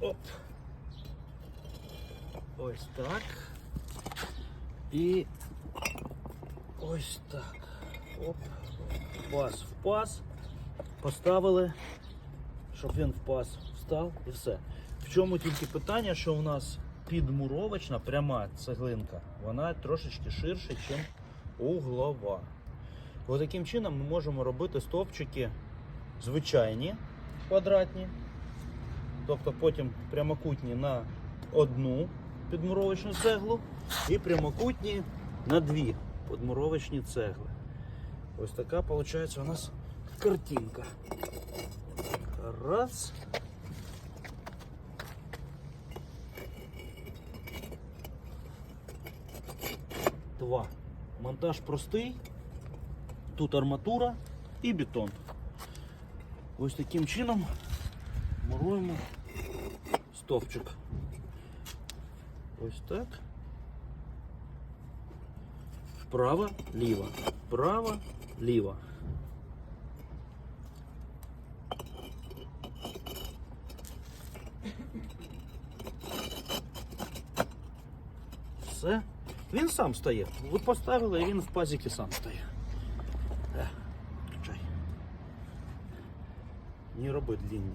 Оп. Ось так. І ось так. Оп. Пас в пас. Поставили, щоб він в пас встав і все. В чому тільки питання, що у нас підмуровочна пряма цеглинка, вона трошечки ширша, ніж углова. Ось таким чином ми можемо робити стовпчики звичайні квадратні, тобто потім прямокутні на одну підмуровочну цеглу і прямокутні на дві підмуровочні цегли. Ось така виходить у нас картинка. Раз. Два. Монтаж простий. Тут арматура і бетон. Ось таким чином муруємо стовпчик. Ось так. Вправо, ліво. Вправо, ліво. Все. Він сам стає. Ви поставили, і він в пазіки сам стає. Е, включай. Не роби длинні.